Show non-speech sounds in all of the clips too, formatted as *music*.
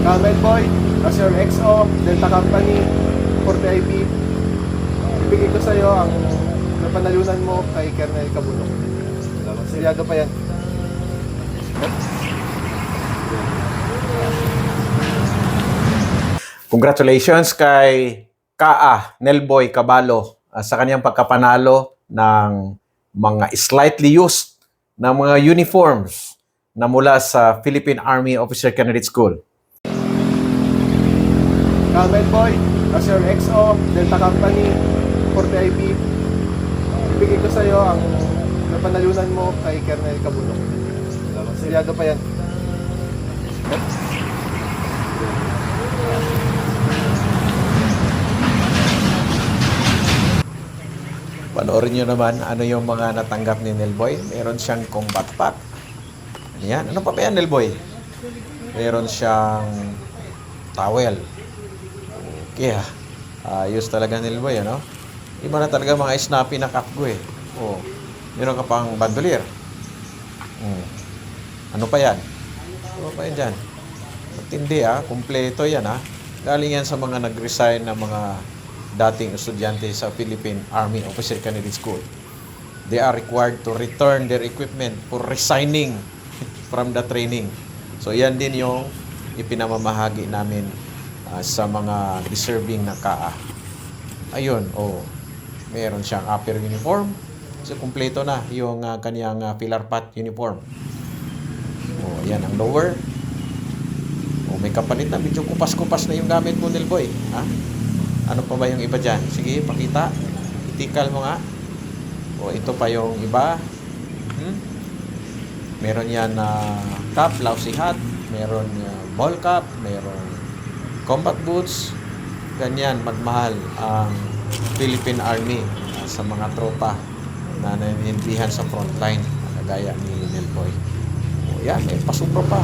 Camel Boy, your XO, Delta Company, 40 IP. Ibigay ko sa iyo ang napanalunan mo kay Kernel Cabulong. Seriado pa yan. Congratulations kay Kaa Nelboy Cabalo ah, sa kanyang pagkapanalo ng mga slightly used na mga uniforms na mula sa Philippine Army Officer Candidate School. Camel Boy, your XO, Delta Company, 40 IP. Ibigay ko sa iyo ang napanalunan mo kay Kernel Cabulong. Seriado pa yan. Panoorin nyo naman ano yung mga natanggap ni Nelboy. Meron siyang combat pack. Ano yan? Ano pa ba yan, Nelboy? Meron siyang towel. Ha. Ayos talaga Nelboy, ano? Iba na talaga mga snappy na kapgo eh. Oh. Meron ka pang bandolier. Hmm. Ano pa yan? Ano pa yan dyan? Matindi ah. Kompleto yan ah. Galing yan sa mga nag-resign na mga dating estudyante sa Philippine Army Officer Candidate School. They are required to return their equipment for resigning *laughs* from the training. So yan din yung ipinamamahagi namin ah, sa mga deserving na KAA. Ayun, oh. Meron siyang upper uniform. So kumpleto na yung ah, kaniyang ah, pillar pat uniform. Oh, yan ang lower. Oh, may kapalit na. Medyo kupas-kupas na yung gamit mo, Nilboy. Ha? Ano pa ba yung iba dyan? Sige, pakita. Itikal mo nga. O, ito pa yung iba. Hmm? Meron yan na cap, lousy hat. Meron uh, ball cap. Meron combat boots. Ganyan, magmahal ang Philippine Army uh, sa mga tropa na nanindihan sa frontline. Kagaya ni Nelboy. O, yan, may pasupro pa.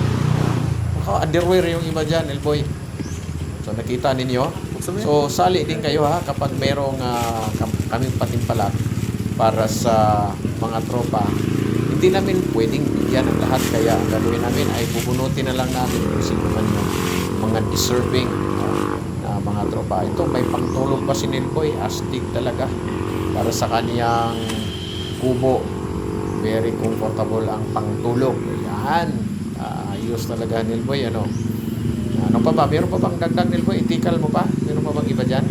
Baka underwear yung iba dyan, Nelboy. So, nakita ninyo? So, sali din kayo ha kapag merong kam- kaming patimpalak para sa mga tropa. Hindi namin pwedeng bigyan ng lahat kaya ang gagawin namin ay bubunutin na lang namin kung sino man yung mga deserving ah, na mga tropa. Ito may pangtulog pa si Nilboy, astig talaga para sa kaniyang kubo. Very comfortable ang pangtulog. Yan. Ah, ayos talaga Nilboy ano. Ano pa ba? Meron pa bang dagdag Nilboy? Itikal mo pa? Meron pa bang iba dyan? *laughs*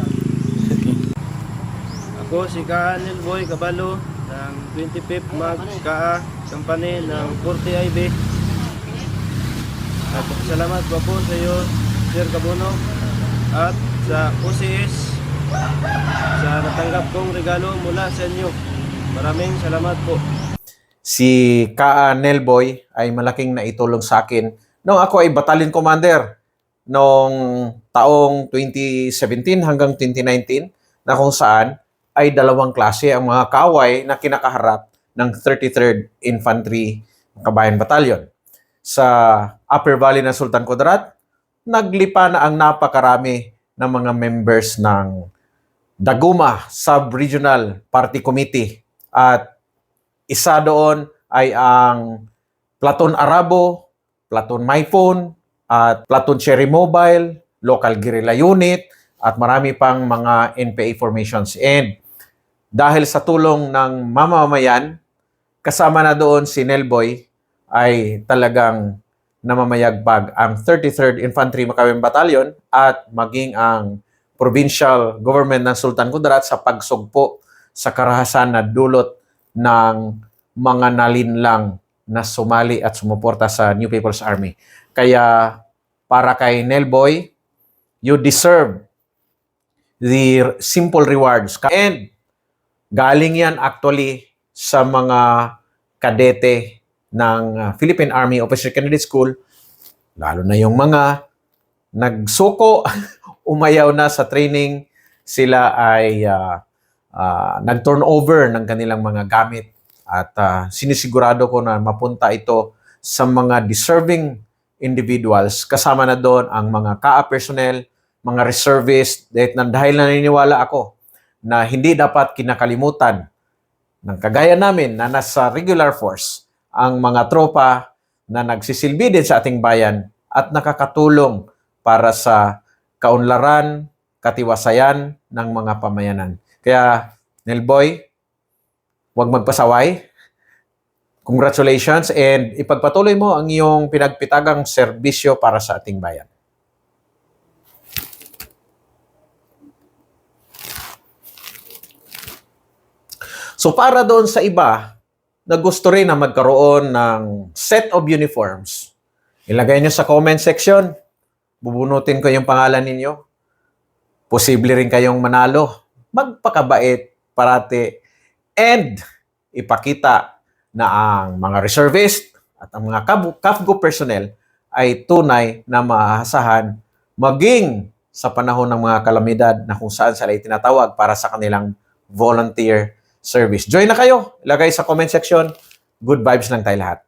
Ako si Kaanil Boy Cabalo ng 25th Mag KA Company ng 40 IB. At salamat po po sa iyo, Sir Cabono, at sa OCS sa natanggap kong regalo mula sa inyo. Maraming salamat po. Si Kaa Nelboy ay malaking naitulong sa akin nung ako ay battalion commander noong taong 2017 hanggang 2019 na kung saan ay dalawang klase ang mga kaway na kinakaharap ng 33rd Infantry Kabayan Battalion. Sa Upper Valley ng Sultan Kudarat, naglipa na ang napakarami ng mga members ng Daguma Sub-Regional Party Committee at isa doon ay ang Platon Arabo, Platon MyPhone, at Platon Cherry Mobile, Local Guerrilla Unit, at marami pang mga NPA formations. And dahil sa tulong ng mamamayan, kasama na doon si Nelboy, ay talagang namamayagpag ang 33rd Infantry Macabebe Battalion at maging ang provincial government ng Sultan Kudarat sa pagsugpo sa karahasan na dulot ng mga nalinlang na sumali at sumuporta sa New People's Army. Kaya para kay Nelboy, you deserve the simple rewards. And galing yan actually sa mga kadete ng uh, Philippine Army Officer Candidate School, lalo na yung mga nagsuko, *laughs* umayaw na sa training, sila ay uh, uh, nag-turnover ng kanilang mga gamit at uh, sinisigurado ko na mapunta ito sa mga deserving individuals. Kasama na doon ang mga KA personnel, mga reservists, dahil, dahil naniniwala ako na hindi dapat kinakalimutan ng kagaya namin na nasa regular force ang mga tropa na nagsisilbi din sa ating bayan at nakakatulong para sa kaunlaran, katiwasayan ng mga pamayanan. Kaya, Nelboy, huwag magpasaway. Congratulations and ipagpatuloy mo ang iyong pinagpitagang serbisyo para sa ating bayan. So para doon sa iba na gusto rin na magkaroon ng set of uniforms, ilagay nyo sa comment section. Bubunutin ko yung pangalan ninyo. Posible rin kayong manalo. Magpakabait parati and ipakita na ang mga reservist at ang mga CAFGO personnel ay tunay na maasahan maging sa panahon ng mga kalamidad na kung saan sila ay tinatawag para sa kanilang volunteer service. Join na kayo. Ilagay sa comment section. Good vibes lang tayo lahat.